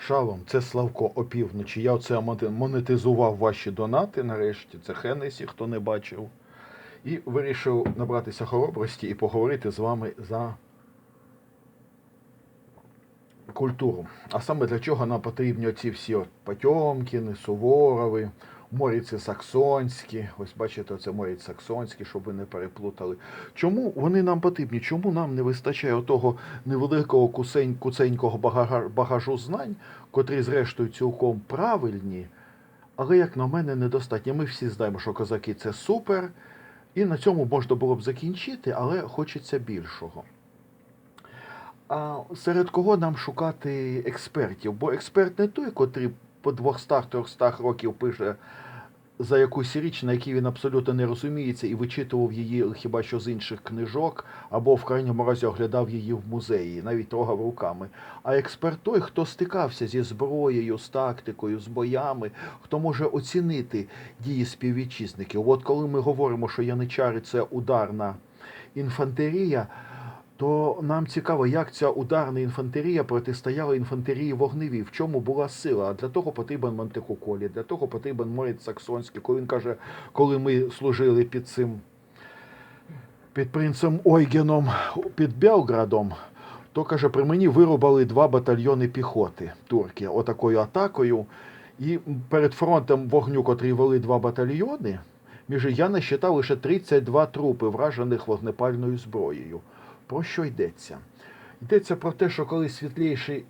Шалом, це Славко опівночі. Я оце монетизував ваші донати нарешті. Це Хенесі, хто не бачив. І вирішив набратися хоробрості і поговорити з вами за культуру. А саме для чого нам потрібні оці всі от Потьомкіни, Суворови, Моріці Саксонські. Ось бачите, це Моріць Саксонський, щоб ви не переплутали. Чому вони нам потрібні? Чому нам не вистачає того невеликого кусень, куценького багажу знань, котрі, зрештою, цілком правильні, але, як на мене, недостатньо. Ми всі знаємо, що козаки це супер, і на цьому можна було б закінчити, але хочеться більшого. А серед кого нам шукати експертів? Бо експерт не той, котрий по 200-300 років пише за якусь річ, на якій він абсолютно не розуміється, і вичитував її хіба що з інших книжок, або в крайньому разі оглядав її в музеї, навіть трогав руками. А експерт той, хто стикався зі зброєю, з тактикою, з боями, хто може оцінити дії співвітчизників. От коли ми говоримо, що яничари це ударна інфантерія. То нам цікаво, як ця ударна інфантерія протистояла інфантерії вогневій, в чому була сила. А для того потрібен Монтекуколі, для того потрібен Морець Саксонський. Коли він каже, коли ми служили під цим під принцем Ойгеном під Белградом, то каже, при мені вирубали два батальйони піхоти турки отакою атакою. І перед фронтом вогню, котрий вели два батальйони, між я насчитав лише 32 трупи, вражених вогнепальною зброєю. Про що йдеться? Йдеться про те, що коли світліший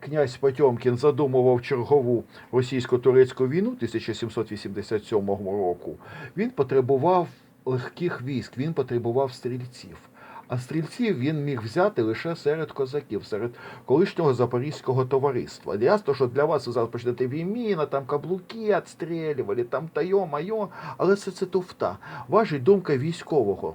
князь Потьомкін задумував чергову російсько-турецьку війну 1787 року, він потребував легких військ, він потребував стрільців. А стрільців він міг взяти лише серед козаків, серед колишнього запорізького товариства. Ясно, що для вас ви зараз почнете війміна, там каблуки відстрілювали, там тайо, майо, але це, це туфта. Важить думка військового,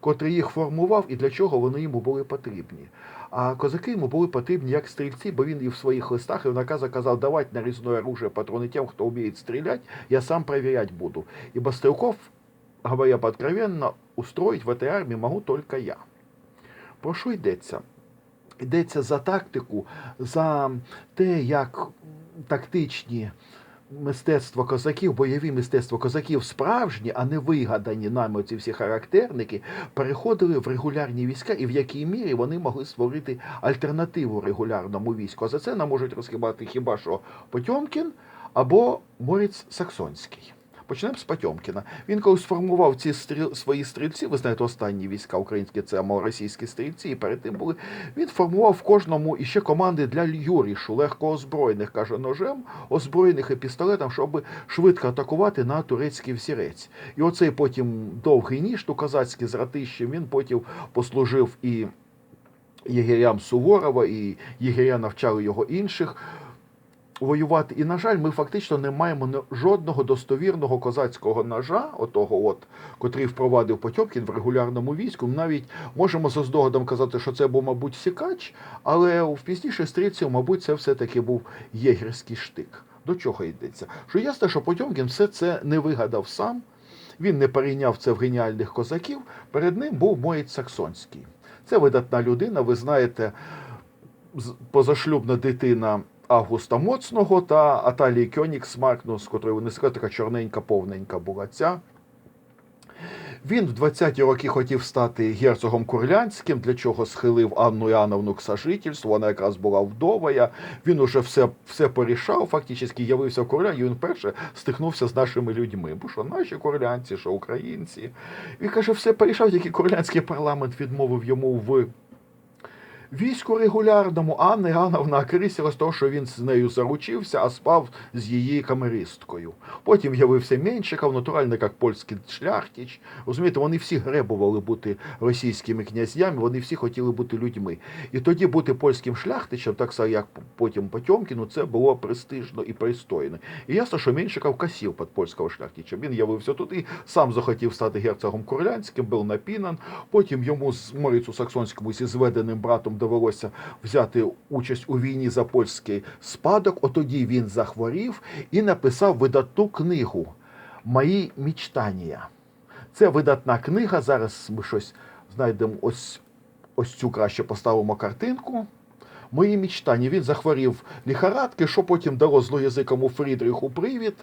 котрий їх формував і для чого вони йому були потрібні. А козаки йому були потрібні як стрільці, бо він і в своїх листах і в наказах казав, давайте нарізне оружие патроны тем, хто вміє стріляти, я сам проверять буду. Ибо стрелков, говоря откровенно, устроить в этой армии могу только я. Про що йдеться? Йдеться за тактику, за те, як тактичні мистецтво козаків, бойові мистецтво козаків справжні, а не вигадані нами ці всі характерники, переходили в регулярні війська, і в якій мірі вони могли створити альтернативу регулярному війську. За це нам можуть розхибати хіба що Потьомкін або Морець Саксонський. Почнемо з Потьомкіна. Він коли сформував ці стріл, свої стрільці, ви знаєте, останні війська українські, це малоросійські стрільці, і перед тим були. Він формував в кожному іще команди для юрішу, легко озброєних, каже, ножем, озброєних і пістолетом, щоб швидко атакувати на турецький взірець. І оцей потім довгий ніж, ту козацький з ратищем, він потім послужив і єгерям Суворова, і єгеря навчали його інших воювати. І, на жаль, ми фактично не маємо жодного достовірного козацького ножа, отого, от, котрий впровадив Потьомкін в регулярному війську. Ми навіть можемо за здогадом казати, що це був, мабуть, сікач, але в пізніше стрільців, мабуть, це все-таки був єгерський штик. До чого йдеться? Що ясно, що Потьомкін все це не вигадав сам. Він не перейняв це в геніальних козаків. Перед ним був Моєць Саксонський. Це видатна людина, ви знаєте, позашлюбна дитина Августа Моцного та Аталії Кьонікс Маркнус, з котрою вони сказали, така чорненька, повненька була ця. Він в 20-ті роки хотів стати герцогом Курлянським, для чого схилив Анну Іоанновну к сожительству, вона якраз була вдовая. Він уже все, все порішав, фактично явився в Курляні, і він вперше стикнувся з нашими людьми. Бо що наші курлянці, що українці. Він каже, все порішав, тільки курлянський парламент відмовив йому в війську регулярному, а Анна Іоанновна окрисила з того, що він з нею заручився, а спав з її камеристкою. Потім з'явився Меншиков, натурально як польський шляхтич. Розумієте, вони всі гребували бути російськими князями, вони всі хотіли бути людьми. І тоді бути польським шляхтичем, так само як потім Потьомкіну, це було престижно і пристойно. І ясно, що Меншиков косів під польського шляхтича. Він явився тут і сам захотів стати герцогом Курлянським, був напінан. Потім йому з Морицю Саксонському зі зведеним братом довелося взяти участь у війні за польський спадок. Отоді він захворів і написав видатну книгу Мої мічтання. Це видатна книга. Зараз ми щось знайдемо ось, ось цю краще поставимо картинку. Мої мечтання. Він захворів ліхорадки, що потім дало злоязикому Фрідриху привід.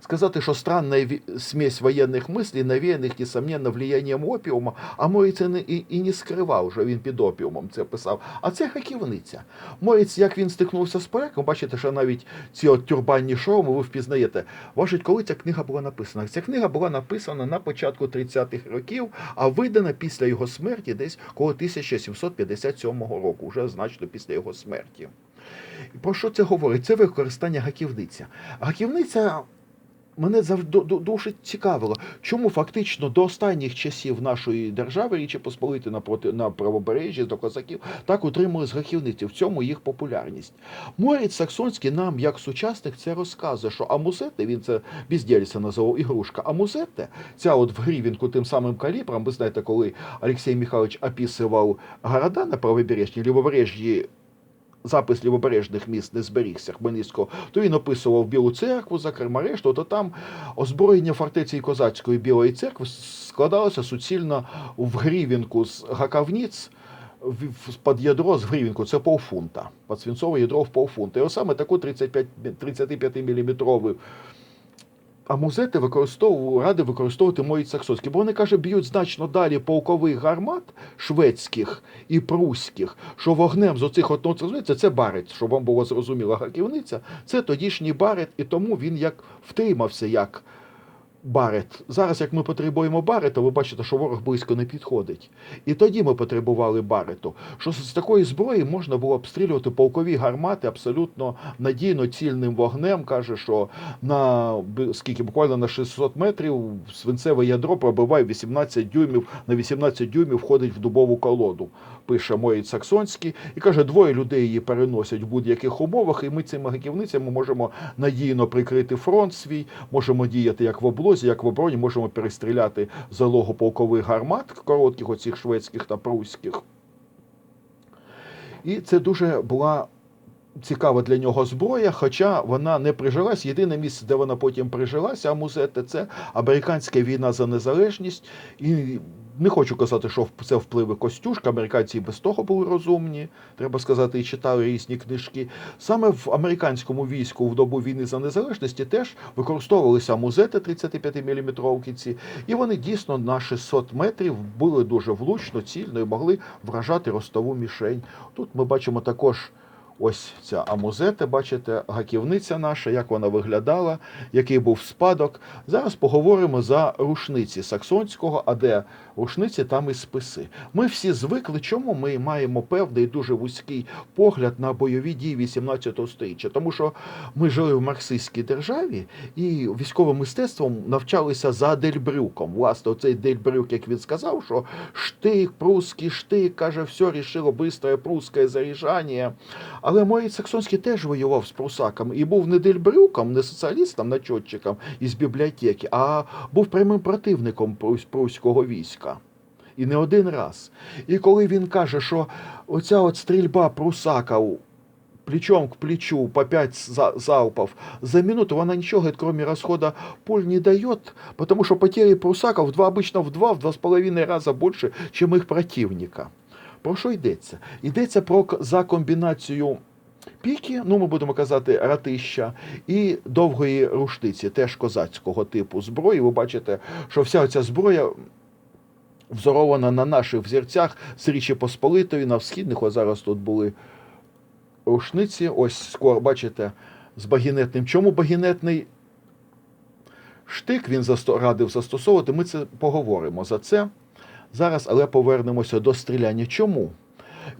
Сказати, що странна смесь воєнних мислей, навіяних, несомненно, влиянням опіума, а Моріць і, і, не скривав, що він під опіумом це писав. А це хаківниця. Моріць, як він стикнувся з поляком, бачите, що навіть ці от тюрбанні шоуми ви впізнаєте. Важить, коли ця книга була написана? Ця книга була написана на початку 30-х років, а видана після його смерті десь коло 1757 року, вже значно після його смерті. Про що це говорить? Це використання гаківниця. Гаківниця мене завжди ду- дуже цікавило, чому фактично до останніх часів нашої держави Річі Посполити напроти на правобережжі до козаків так утримали з гахівниці. В цьому їх популярність. Морець Саксонський нам, як сучасник, це розказує, що амузети, він це бездєльця називав ігрушка. Амузети, ця от в грівінку тим самим калібром, ви знаєте, коли Олексій Михайлович описував города на правобережжі, лівобережжі запис лівобережних міст не зберігся Хмельницького, то він описував Білу церкву, зокрема решту, то там озброєння фортеці Козацької Білої церкви складалося суцільно в грівінку з гакавніць. під ядро з гривінку, це полфунта. Під свинцове ядро в повфунта. І ось саме таку 35, 35 мм амузети використовував, ради використовувати мої саксонські, бо вони каже, б'ють значно далі полкових гармат шведських і пруських, що вогнем з оцих от, ну, це, це барет, щоб вам було зрозуміло, гаківниця, це тодішній барит, і тому він як втримався як барет. Зараз, як ми потребуємо барета, ви бачите, що ворог близько не підходить. І тоді ми потребували барету. Що з такої зброї можна було обстрілювати полкові гармати абсолютно надійно цільним вогнем. Каже, що на скільки буквально на 600 метрів свинцеве ядро пробиває 18 дюймів, на 18 дюймів входить в дубову колоду. Пише Моїт Саксонський, і каже, двоє людей її переносять в будь-яких умовах, і ми цими гаківницями можемо надійно прикрити фронт свій, можемо діяти як в облозі, як в обороні, можемо перестріляти залогу полкових гармат, коротких, оцих шведських та прусських. І це дуже була цікава для нього зброя, хоча вона не прижилась. Єдине місце, де вона потім прижилася, амузети, це американська війна за незалежність. І не хочу казати, що це впливи Костюшка. Американці і без того були розумні, треба сказати, і читали різні книжки. Саме в американському війську в добу війни за незалежності теж використовувалися амузети 35-мм ці, і вони дійсно на 600 метрів були дуже влучно, цільно і могли вражати ростову мішень. Тут ми бачимо також. Ось ця амузета, бачите, гаківниця наша, як вона виглядала, який був спадок. Зараз поговоримо за рушниці саксонського, а де рушниці, там і списи. Ми всі звикли, чому ми маємо певний дуже вузький погляд на бойові дії 18 століття. Тому що ми жили в марксистській державі і військовим мистецтвом навчалися за Дельбрюком. Власне, оцей Дельбрюк, як він сказав, що штик, прусський штик, каже, все рішило бистре прусське заряджання. Але Моріць Саксонський теж воював з прусаками і був не Дельбрюком, не соціалістом, начотчиком із бібліотеки, а був прямим противником прус- пруського війська. І не один раз. І коли він каже, що оця от стрільба прусаків плечом к плечу по 5 за- залпов за минуту, она ничего, говорит, кроме расхода пуль не дает, потому что потери прусаков два, обычно в два, в два с половиной раза больше, чем их противника. Про що йдеться? Йдеться про за комбінацію піки, ну ми будемо казати ратища, і довгої рушниці, теж козацького типу зброї. Ви бачите, що вся ця зброя взорована на наших взірцях з Річі Посполитої, на східних, ось зараз тут були рушниці, ось скоро, бачите, з багінетним. Чому багінетний штик він радив застосовувати? Ми це поговоримо за це зараз, але повернемося до стріляння. Чому?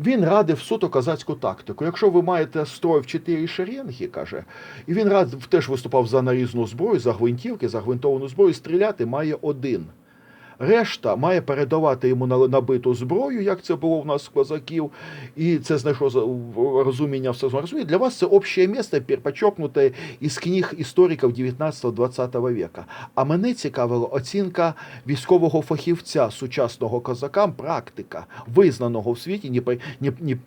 Він радив суто козацьку тактику. Якщо ви маєте строй в чотири шеренги, каже, і він радив, теж виступав за нарізну зброю, за гвинтівки, за гвинтовану зброю, стріляти має один. Решта має передавати йому набиту зброю, як це було в нас в козаків, і це знайшло розуміння в всесвітньому розумінні. Для вас це общее місце, почерпнуте із книг істориків 19-20 века. А мене цікавила оцінка військового фахівця сучасного козакам, практика, визнаного в світі непе- не- не-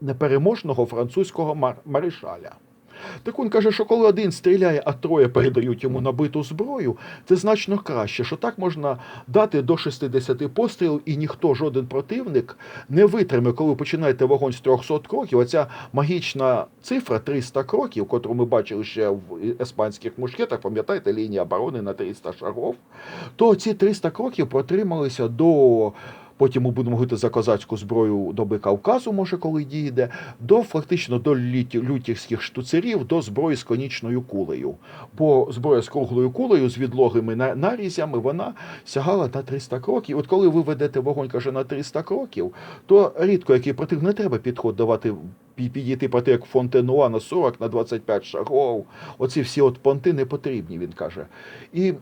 непереможного французького мар- маришаля. Так він каже, що коли один стріляє, а троє передають йому набиту зброю, це значно краще, що так можна дати до 60 пострілів, і ніхто, жоден противник не витримає, коли починаєте вогонь з 300 кроків. Оця магічна цифра 300 кроків, котру ми бачили ще в іспанських мушкетах, пам'ятаєте, лінія оборони на 300 шагов, то ці 300 кроків протрималися до. Потім ми будемо говорити за козацьку зброю доби Кавказу, може, коли дійде, до фактично до лютівських штуцерів, до зброї з конічною кулею. Бо зброя з круглою кулею, з відлогими на- нарізями, вона сягала на 300 кроків. От коли ви ведете вогонь, каже, на 300 кроків, то рідко який противник не треба підход давати. пі- Підійти проти як Фонтенуа на 40, на 25 шагов. Оці всі от понти не потрібні, він каже. І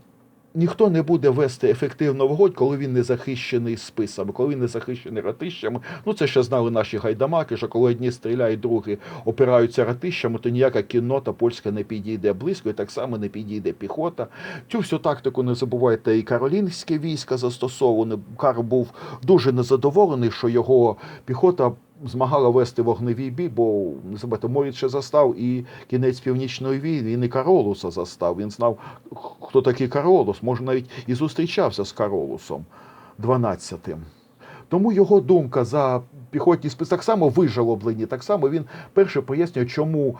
ніхто не буде вести ефективно вогонь, коли він не захищений списами, коли він не захищений ратищами. Ну це ще знали наші гайдамаки, що коли одні стріляють, другі опираються ратищами, то ніяка кіннота польська не підійде близько, і так само не підійде піхота. Цю всю тактику не забувайте, і каролінське війська застосоване. Карл був дуже незадоволений, що його піхота. Змагала вести вогневий бій, бо не Моріц ще застав і кінець північної війни, і Каролуса застав. Він знав, хто такий Каролус, може навіть і зустрічався з Каролусом 12-тим. Тому його думка за піхотні спис так само вижалоблені. Так само він перше пояснює, чому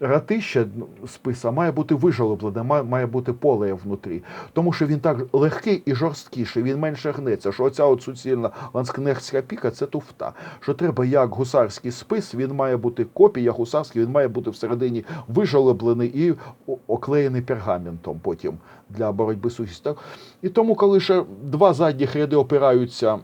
ратище ну, списа має бути вижалоблене, має, бути поле внутрі. Тому що він так легкий і жорсткіший, він менше гнеться. Що оця от суцільна ланскнехтська піка це туфта. Що треба як гусарський спис, він має бути копія гусарський, він має бути всередині вижалоблений і оклеєний пергаментом потім для боротьби з сухістю. І тому, коли ще два задніх ряди опираються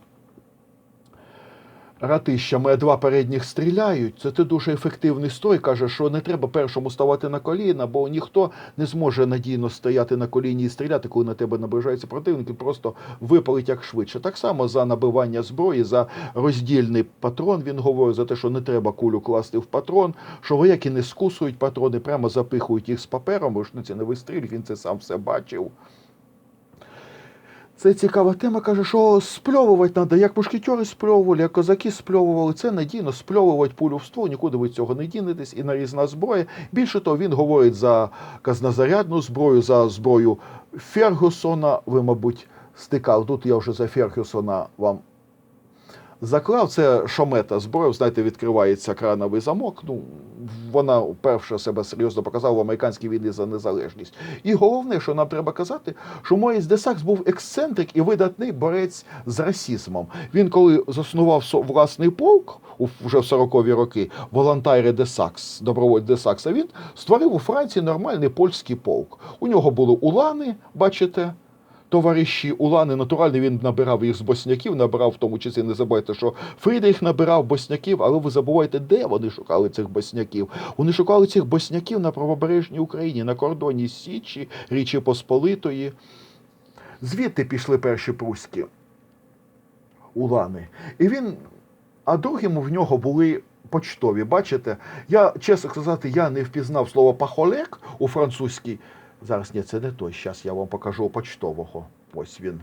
ратищами, два передніх стріляють, це ти дуже ефективний строй. Каже, що не треба першому ставати на коліна, бо ніхто не зможе надійно стояти на коліні і стріляти, коли на тебе наближається противник, і просто випалить як швидше. Так само за набивання зброї, за роздільний патрон. Він говорить за те, що не треба кулю класти в патрон, що вояки не скусують патрони, прямо запихують їх з папером, рушниці не вистрілюють, він це сам все бачив. Це цікава тема. Каже, що спльовувати треба, як мушкетери спльовували, як козаки спльовували. Це надійно спльовувати пулю в ствол, нікуди ви цього не дінетесь, і нарізна зброя. Більше того, він говорить за казнозарядну зброю, за зброю Фергюсона. Ви, мабуть, стикав. Тут я вже за Фергюсона вам заклав. Це шомета зброя. Знаєте, відкривається крановий замок. Ну, вона вперше себе серйозно показала в американській війні за незалежність. І головне, що нам треба казати, що Моріс де Сакс був ексцентрик і видатний борець з расізмом. Він, коли заснував власний полк вже в 40-ві роки, волонтайри де Сакс, добровольць де Сакса, він створив у Франції нормальний польський полк. У нього були улани, бачите. Товариші Улани натурально він набирав їх з босняків, набирав в тому числі, не забувайте, що Фрідріх набирав босняків, але ви забуваєте, де вони шукали цих босняків. Вони шукали цих босняків на правобережній Україні, на кордоні Січі, Річі Посполитої. Звідти пішли перші пруські улани. І він, а другим в нього були почтові. Бачите, я, чесно сказати, я не впізнав слово пахолек у французькій. Зараз ні, це не той. Зараз я вам покажу почтового. Ось він.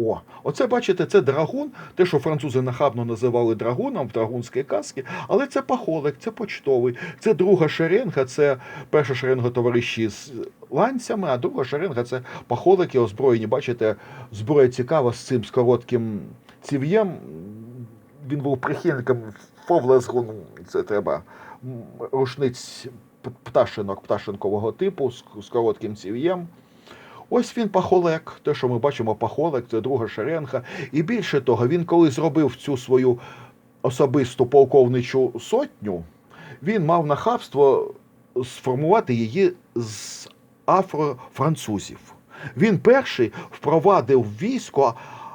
О, оце бачите, це драгун, те, що французи нахабно називали драгуном в драгунській казці, але це пахолик, це почтовий, це друга шеренга, це перша шеренга товариші з ланцями, а друга шеренга це пахолики озброєні. Бачите, зброя цікава з цим з коротким ців'єм. Він був прихильником фовлезгу, ну, це треба рушниць пташинок, пташинкового типу з, коротким ців'єм. Ось він пахолек, те, що ми бачимо, пахолек, це друга шеренга. І більше того, він коли зробив цю свою особисту полковничу сотню, він мав нахабство сформувати її з афрофранцузів. Він перший впровадив військо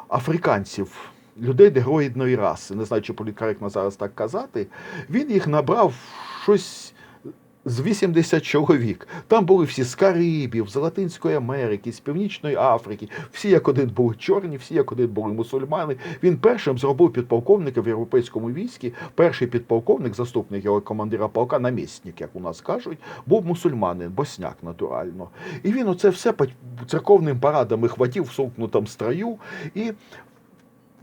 африканців, людей негроїдної раси. Не знаю, чи політкоректно зараз так казати. Він їх набрав щось з 80 чоловік. Там були всі з Карибів, з Латинської Америки, з Північної Африки. Всі як один були чорні, всі як один були мусульмани. Він першим зробив підполковника в європейському війську. Перший підполковник, заступник його командира полка, намісник, як у нас кажуть, був мусульманин, босняк натурально. І він оце все по церковним парадам і хватів в сомкнутому строю. І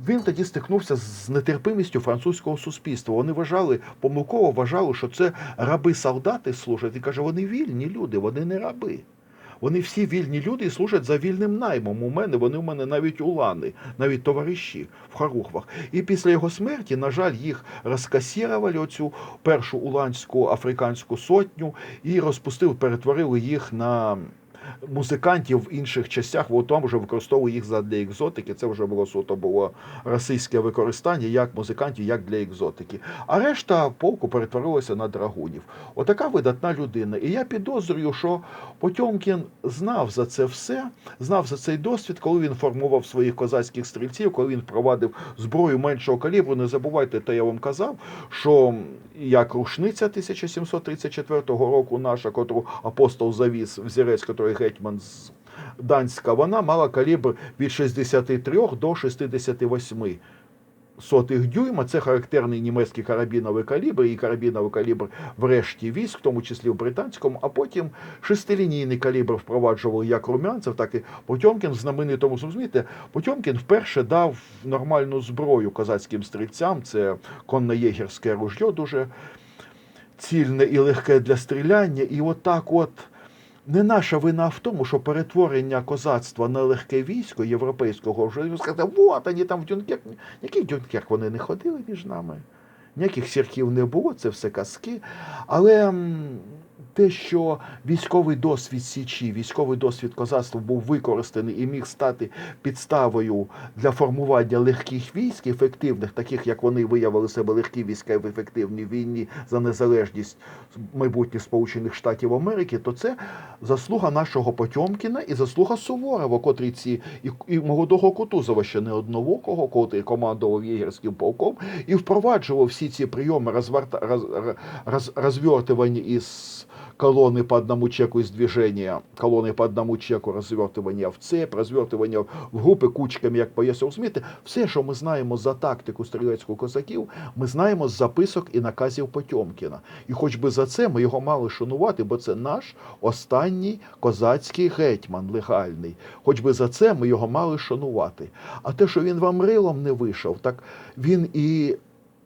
Він тоді стикнувся з нетерпимістю французького суспільства. Вони вважали, помилково вважали, що це раби-солдати служать. І каже, вони вільні люди, вони не раби. Вони всі вільні люди і служать за вільним наймом. У мене вони у мене навіть улани, навіть товариші в Харухвах. І після його смерті, на жаль, їх розкасірували оцю першу уланську африканську сотню і розпустили, перетворили їх на музикантів в інших частях, бо там вже використовували їх для екзотики. Це вже було суто було російське використання як музикантів, як для екзотики. А решта полку перетворилася на драгунів. Отака видатна людина. І я підозрюю, що Потьомкін знав за це все, знав за цей досвід, коли він формував своїх козацьких стрільців, коли він впровадив зброю меншого калібру. Не забувайте, те я вам казав, що як рушниця 1734 року, наша, котру апостол завіз взірець, котрий гетьман з Данська, вона мала калібр від 63 до 68 сотих дюйма. Це характерний німецький карабіновий калібр і карабіновий калібр в решті військ, в тому числі в британському, а потім шестилінійний калібр впроваджував як румянцев, так і Потьомкін в знаменитому зрозумієте, Потьомкін вперше дав нормальну зброю козацьким стрільцям. Це конно-єгерське ружьо, дуже цільне і легке для стріляння. І отак от. Не наша вина в тому, що перетворення козацтва на легке військо європейського вже сказати, от вони там в Дюнкерк. Який Дюнкерк вони не ходили між нами? Ніяких сірків не було, це все казки. Але те, що військовий досвід Січі, військовий досвід козацтва був використаний і міг стати підставою для формування легких військ, ефективних, таких як вони виявили себе легкі війська в ефективній війні за незалежність майбутніх Сполучених Штатів Америки, то це заслуга нашого Потьомкіна і заслуга Суворова, котрий ці і, і молодого Кутузова ще не одновокого, котрий командував єгерським полком і впроваджував всі ці прийоми розварта, роз, роз, розвертування із колонны по одному чеку из движения, колонны по одному чеку розвертування в цеп, розвертування в групи кучками, як поясу. Розумієте, все, що ми знаємо за тактику стрілецьких козаків, ми знаємо з записок і наказів Потьомкіна. І хоч би за це ми його мали шанувати, бо це наш останній козацький гетьман легальний. Хоч би за це ми його мали шанувати. А те, що він вам рилом не вийшов, так він і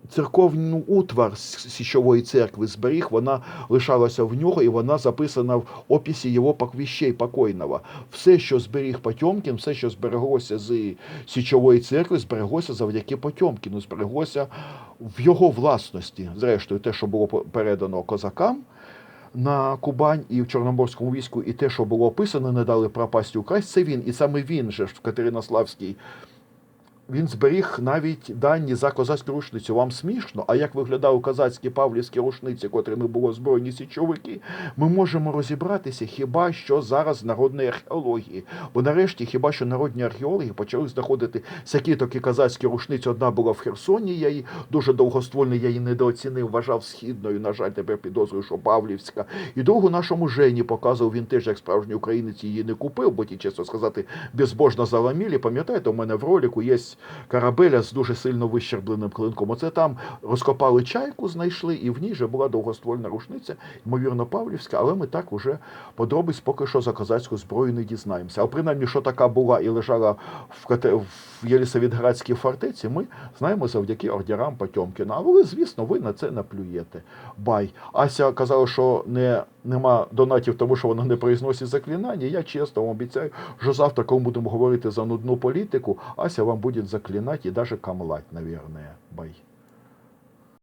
церковну утвар Січової церкви зберіг, вона лишалася в нього, і вона записана в описі його поквіщей покойного. Все, що зберіг Потьомкін, все, що збереглося з Січової церкви, збереглося завдяки Потьомкіну, збереглося в його власності. Зрештою, те, що було передано козакам. На Кубань і в Чорноморському війську, і те, що було описано, не дали пропасти Україні, це він. І саме він же в Катеринославській він зберіг навіть дані за козацьку рушницю. Вам смішно? А як виглядали козацькі павлівські рушниці, котрими було озброєні січовики, ми можемо розібратися хіба що зараз народної археології. Бо нарешті, хіба що народні археологи почали знаходити всякі такі козацькі рушниці. Одна була в Херсоні, я її дуже довгоствольний, я її недооцінив, вважав східною. На жаль, тепер підозрюю, що Павлівська. І другу нашому Жені показував він теж, як справжній українець її не купив, бо ті, чесно сказати, безбожно заламілі. Пам'ятаєте, у мене в ролику є корабеля з дуже сильно вищербленим клинком. Оце там розкопали чайку, знайшли, і в ній вже була довгоствольна рушниця, ймовірно, Павлівська, але ми так уже подробиць поки що за козацьку зброю не дізнаємося. А принаймні, що така була і лежала в, Кате... в Єлісавітградській фортеці, ми знаємо завдяки ордерам Потьомкіна. Але, звісно, ви на це наплюєте. Бай. Ася казала, що не, нема донатів, тому що воно не произносить заклинання. Я чесно вам обіцяю, що завтра, коли будемо говорити за нудну політику, Ася вам буде заклинати і навіть камлать, мабуть. Бай.